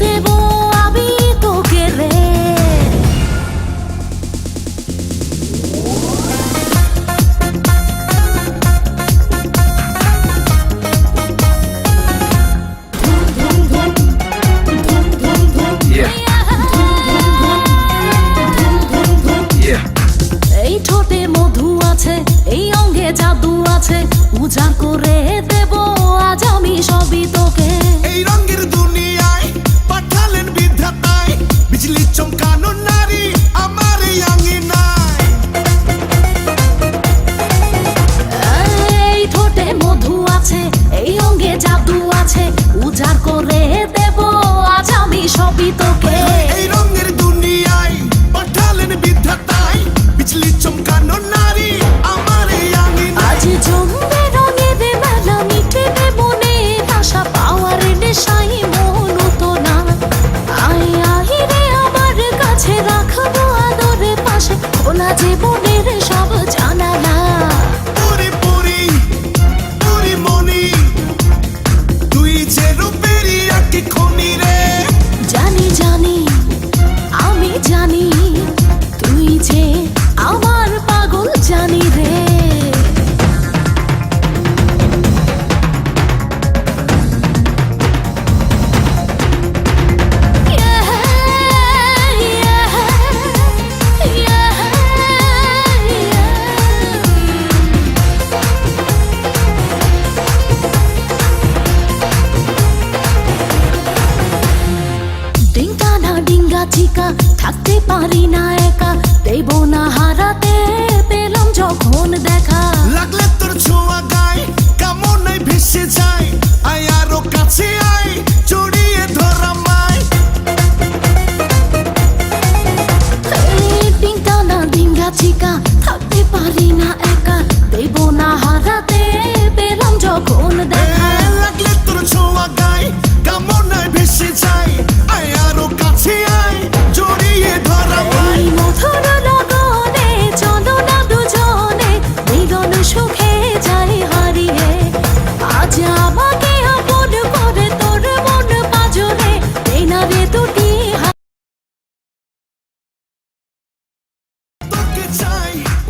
দেব তোকে রে। এই ঠোঁটে মধু আছে এই অঙ্গে জাদু আছে উজাড় করে দেব আজ আমি সবই তোকে ভাবি তোকে। এই রঙের দুনিয়ায় পাঠালেন বিধাতায় বিজলি চমকানো নারী আমার আঙিনায়। আজ জমবে রঙের মেলা মিটবে মনের আশা পাওয়ার নেশাই মন তো না। আয় আহি রে আমার কাছে রাখব আদরে পাশে। খোলা জীবনের চিকা থাকতে পারি না একা। দেব না হারাতে পেলাম যখন দেখা। লাগলে তোর ছোঁয়া গায় কামনায় ভেসে যায় আয় আরও কাছে আয় জড়িয়ে ধরা মায় ডিঙ্কা না ডিঙ্গা চিকা